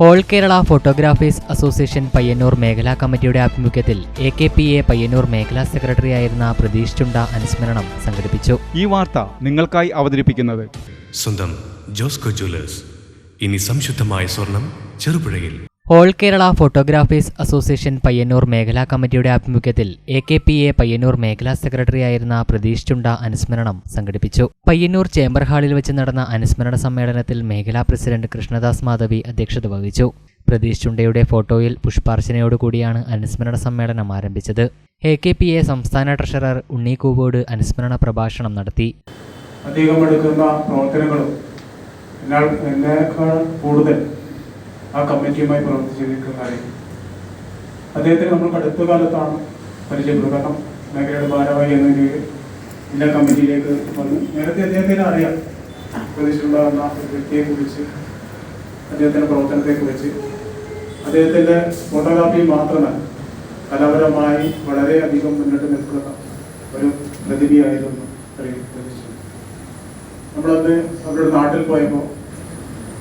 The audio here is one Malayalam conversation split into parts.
All Kerala photographers association Payyanur മേഖലാ കമ്മിറ്റിയുടെ ആഭിമുഖ്യത്തിൽ A K P A Payyanur മേഖലാ സെക്രട്ടറി ആയിരുന്ന പ്രതീഷ് ചുണ്ട അനുസ്മരണം സംഘടിപ്പിച്ചു. ഈ വാർത്ത നിങ്ങൾക്കായി അവതരിപ്പിക്കുന്നത് സ്വന്തം ജോസ്കോ ജ്വല്ലേഴ്സ്. ഇനി സംശുദ്ധമായ സ്വർണം ചെറുപുഴയിൽ. All Kerala photographers association Payyanur മേഖലാ കമ്മിറ്റിയുടെ ആഭിമുഖ്യത്തിൽ A K P A Payyanur മേഖലാ സെക്രട്ടറിയായിരുന്ന പ്രതീഷ് ചുണ്ട അനുസ്മരണം സംഘടിപ്പിച്ചു. പയ്യന്നൂർ ചേംബർ ഹാളിൽ വെച്ച് നടന്ന അനുസ്മരണ സമ്മേളനത്തിൽ മേഖലാ പ്രസിഡന്റ് കൃഷ്ണദാസ് മാധവി അധ്യക്ഷത വഹിച്ചു. പ്രതീഷ് ചുണ്ടയുടെ ഫോട്ടോയിൽ പുഷ്പാർച്ചനയോടുകൂടിയാണ് അനുസ്മരണ സമ്മേളനം ആരംഭിച്ചത്. എ കെ പി എ സംസ്ഥാന ട്രഷറർ ഉണ്ണി കൂവോട് അനുസ്മരണ പ്രഭാഷണം നടത്തി. അധികം എടുക്കുന്ന പ്രവർത്തനങ്ങളും എന്നേക്കാൾ കൂടുതൽ ആ കമ്മിറ്റിയുമായി പ്രവർത്തിച്ച് കാര്യം അദ്ദേഹത്തിന് നമ്മൾ അടുത്ത കാലത്താണ് പരിചയപ്പെടുന്നത് കാരണം മേഖലയുടെ ഭാരവാഹി എന്ന രീതിയിൽ ജില്ലാ കമ്മിറ്റിയിലേക്ക് വന്ന്. നേരത്തെ അദ്ദേഹത്തിന് അറിയാം എന്ന ഒരു വ്യക്തിയെക്കുറിച്ച് അദ്ദേഹത്തിന്റെ പ്രവർത്തനത്തെക്കുറിച്ച്. അദ്ദേഹത്തിന്റെ ഫോട്ടോഗ്രാഫി മാത്രമല്ല കലാപരമായി വളരെയധികം മുന്നോട്ട് നിൽക്കുന്ന ഒരു പ്രതിഭയായിരുന്നു പ്രതീക്ഷ നമ്മളന്ന് അവരുടെ നാട്ടിൽ പോയപ്പോൾ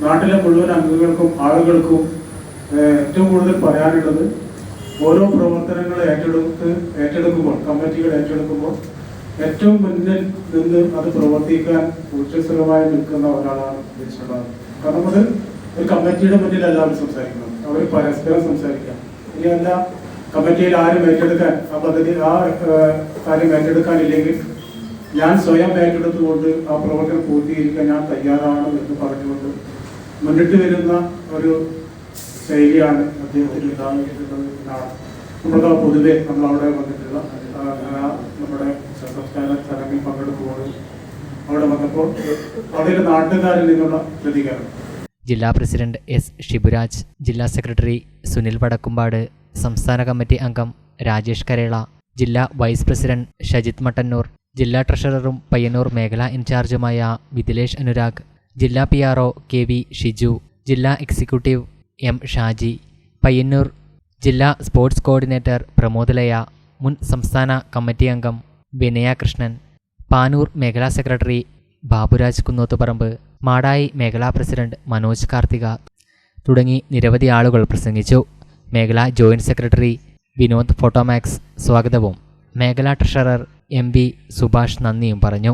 നാട്ടിലെ മുഴുവൻ അംഗങ്ങൾക്കും ആളുകൾക്കും ഏറ്റവും കൂടുതൽ പറയാനുള്ളത് ഓരോ പ്രവർത്തനങ്ങൾ ഏറ്റെടുത്ത് ഏറ്റെടുക്കുമ്പോൾ കമ്മിറ്റികൾ ഏറ്റെടുക്കുമ്പോൾ ഏറ്റവും മുന്നിൽ നിന്ന് അത് പ്രവർത്തിക്കാൻ ഊർജസ്വലമായി നിൽക്കുന്ന ഒരാളാണ് ഉദ്ദേശിച്ചുള്ളത് കാരണം അത് ഒരു കമ്മിറ്റിയുടെ മുന്നിൽ എല്ലാവരും സംസാരിക്കുന്നത് അവർ പരസ്പരം സംസാരിക്കാം. ഇനി അല്ല കമ്മിറ്റിയിൽ ആരും ഏറ്റെടുക്കാൻ ആ പദ്ധതി ആ കാര്യം ഏറ്റെടുക്കാനില്ലെങ്കിൽ ഞാൻ സ്വയം ഏറ്റെടുത്തുകൊണ്ട് ആ പ്രവർത്തനം പൂർത്തീകരിക്കാൻ ഞാൻ തയ്യാറാണ് എന്ന് പറഞ്ഞുകൊണ്ട് മുന്നിട്ട് വരുന്ന ഒരു ശൈലിയാണ് അദ്ദേഹത്തിന് ഉണ്ടാകുന്നത് എന്നാണ്. പൊതുവെ നമ്മൾ അവിടെ വന്നിട്ടുള്ള നമ്മുടെ സംസ്ഥാന ചടങ്ങിൽ പങ്കെടുക്കുമ്പോൾ അവിടെ വന്നപ്പോൾ അവിടെ നാട്ടുകാരിൽ നിന്നുള്ള പ്രതികരണം. ജില്ലാ പ്രസിഡന്റ് എസ് ഷിബുരാജ് ജില്ലാ സെക്രട്ടറി സുനിൽ വടക്കുംപാട് സംസ്ഥാന കമ്മിറ്റി അംഗം രാജേഷ് കരേള ജില്ലാ വൈസ് പ്രസിഡന്റ് ഷജിത് മട്ടന്നൂർ ജില്ലാ ട്രഷററും പയ്യന്നൂർ മേഖലാ ഇൻചാർജുമായ വിദിലേഷ് അനുരാഗ് ജില്ലാ P R O K V Shiju ജില്ലാ എക്സിക്യൂട്ടീവ് എം ഷാജി പയ്യന്നൂർ ജില്ലാ സ്പോർട്സ് കോർഡിനേറ്റർ പ്രമോദലയ മുൻ സംസ്ഥാന കമ്മിറ്റി അംഗം വിനയകൃഷ്ണൻ പാനൂർ മേഖലാ സെക്രട്ടറി ബാബുരാജ് കുന്നോത്തുപറമ്പ് മാടായി മേഖലാ പ്രസിഡന്റ് മനോജ് കാർത്തിക തുടങ്ങി നിരവധി ആളുകൾ പ്രസംഗിച്ചു. മേഖലാ ജോയിന്റ് സെക്രട്ടറി വിനോദ് ഫോട്ടോമാക്സ് സ്വാഗതവും മേഖലാ ട്രഷറർ എം വി സുഭാഷ് നന്ദിയും പറഞ്ഞു.